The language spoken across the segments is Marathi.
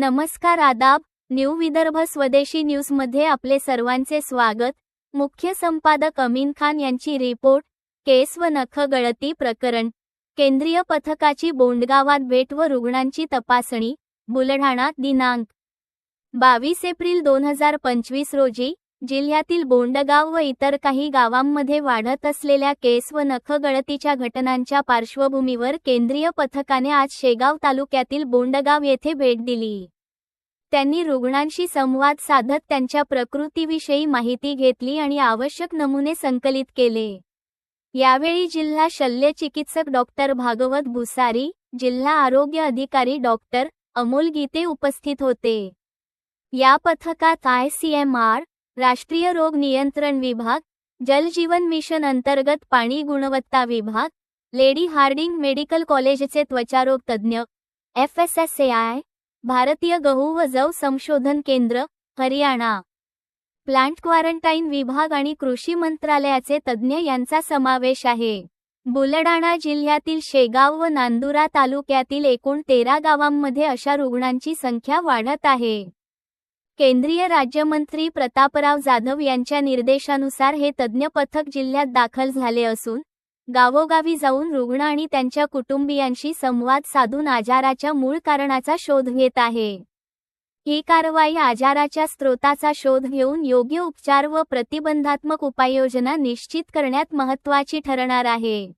नमस्कार आदाब न्यू विदर्भ स्वदेशी न्यूजमध्ये आपले सर्वांचे स्वागत. मुख्य संपादक अमीन खान यांची रिपोर्ट केस व नख गळती प्रकरण. केंद्रीय पथकाची बोंडगावात भेट व रुग्णांची तपासणी बुलढाणा दिनांक बावीस एप्रिल दोन हजार पंचवीस रोजी जिल्ह्यातील बोंडगाव व इतर काही गावांमध्ये वाढत असलेल्या केस व नखगळतीच्या घटनांच्या पार्श्वभूमीवर केंद्रीय पथकाने आज शेगाव तालुक्यातील बोंडगाव येथे भेट दिली. त्यांनी रुग्णांशी संवाद साधत त्यांच्या प्रकृतीविषयी माहिती घेतली आणि आवश्यक नमुने संकलित केले. यावेळी जिल्हा शल्य चिकित्सक डॉक्टर भागवत भुसारी जिल्हा आरोग्य अधिकारी डॉक्टर अमोल गीते उपस्थित होते. या पथकात आय सी एम आर राष्ट्रीय रोग नियंत्रण विभाग जल जीवन मिशन अंतर्गत पाणी गुणवत्ता विभाग लेडी हार्डिंग मेडिकल कॉलेजचे त्वचारोग तज्ज्ञ F S S A I भारतीय गहू व जव संशोधन केंद्र हरियाणा. प्लांट क्वारंटाईन विभाग आणि कृषी मंत्रालयाचे तज्ज्ञ यांचा समावेश आहे. बुलडाणा जिल्ह्यातील शेगाव व नांदुरा तालुक्यातील एकूण तेरा गावांमध्ये अशा रुग्णांची संख्या वाढत आहे. केंद्रीय राज्यमंत्री प्रतापराव जाधव यांच्या निर्देशानुसार हे तज्ज्ञ पथक जिल्ह्यात दाखल झाले असून गावोगावी जाऊन रुग्ण आणि त्यांच्या कुटुंबियांशी संवाद साधून आजाराच्या मूळ कारणाचा शोध घेत आहे. ही कारवाई आजाराच्या स्रोताचा शोध घेऊन योग्य उपचार व प्रतिबंधात्मक उपाययोजना निश्चित करण्यात महत्त्वाची ठरणार आहे.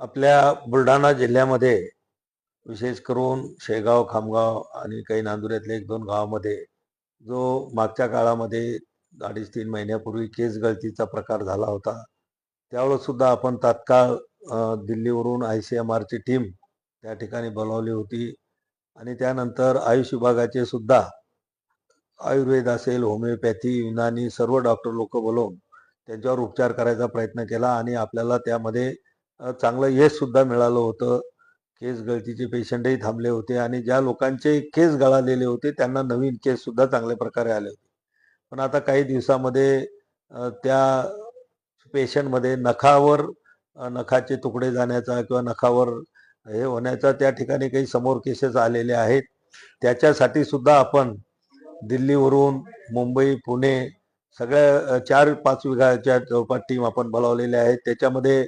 आपल्या बुलढाणा जिल्ह्यामध्ये विशेष करून शेगाव खामगाव आणि काही नांदुऱ्यातल्या एक दोन गावामध्ये जो मागच्या काळामध्ये अडीच तीन महिन्यापूर्वी केस गळतीचा प्रकार झाला होता त्यावेळेस सुद्धा आपण तात्काळ दिल्लीवरून आय सी एम आरची टीम त्या ठिकाणी बोलावली होती आणि त्यानंतर आयुष विभागाचे सुद्धा आयुर्वेद असेल होमिओपॅथी युनानी सर्व डॉक्टर लोक बोलवून त्यांच्यावर उपचार करायचा प्रयत्न केला आणि आपल्याला त्यामध्ये चांगलं यश सुद्धा मिळालं होतं. केस गळतीचे पेशंटही थांबले होते आणि ज्या लोकांचे केस गळालेले होते त्यांना नवीन केस सुद्धा चांगल्या प्रकारे आले होते. पण आता काही दिवसामध्ये त्या पेशंटमध्ये नखावर नखाचे तुकडे जाण्याचा किंवा नखावर हे होण्याचा त्या ठिकाणी काही समोर केसेस आलेले आहेत. त्याच्यासाठी सुद्धा आपण दिल्लीवरून मुंबई पुणे सगळ्या चार पाच विघाच्या जवळपास टीम आपण बोलावलेल्या आहेत. त्याच्यामध्ये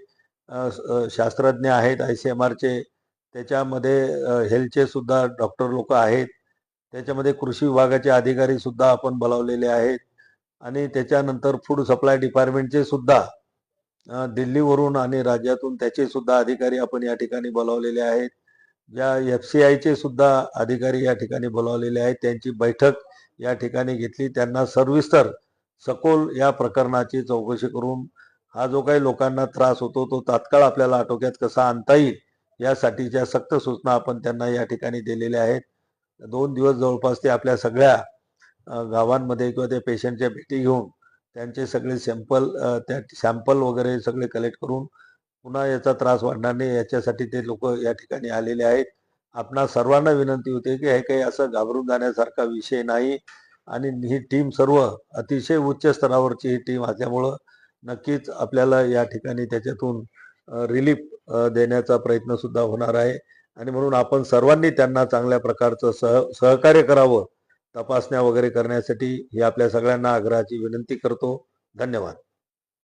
शास्त्रज्ञ आहेत आय सी एम आरचे. त्याच्यामध्ये हेल्थचे सुद्धा डॉक्टर लोक आहेत. त्याच्यामध्ये कृषी विभागाचे अधिकारी सुद्धा आपण बोलावलेले आहेत. आणि त्याच्यानंतर फूड सप्लाय डिपार्टमेंटचे सुद्धा दिल्लीवरून आणि राज्यातून त्याचे सुद्धा अधिकारी आपण या ठिकाणी बोलावलेले आहेत. ज्या एफ सी आयचे सुद्धा अधिकारी या ठिकाणी बोलावलेले आहेत. त्यांची बैठक या ठिकाणी घेतली. त्यांना सविस्तर सखोल या प्रकरणाची चौकशी करून हा जो काही लोकांना त्रास होतो तो तात्काळ आपल्याला आटोक्यात कसा आणता येईल यासाठीच्या सक्त सूचना आपण त्यांना या ठिकाणी दिलेल्या आहेत. दोन दिवस जवळपास ते आपल्या सगळ्या गावांमध्ये किंवा त्या पेशंटच्या भेटी घेऊन त्यांचे सगळे सॅम्पल त्या सॅम्पल वगैरे सगळे कलेक्ट करून पुन्हा याचा त्रास वाढणार नाही याच्यासाठी ते लोक या ठिकाणी आलेले आहेत. आपणा सर्वांना विनंती होते की हे काही असं घाबरून जाण्यासारखा विषय नाही आणि ही टीम सर्व अतिशय उच्च स्तरावरची ही टीम असल्यामुळं नक्कीच आपल्याला या ठिकाणी त्याच्यातून रिलीफ देण्याचा प्रयत्न सुद्धा होणार आहे. आणि म्हणून आपण सर्वांनी त्यांना चांगल्या प्रकारचं सह सहकार्य करावं तपासण्या वगैरे करण्यासाठी ही आपल्या सगळ्यांना आग्रहाची विनंती करतो. धन्यवाद.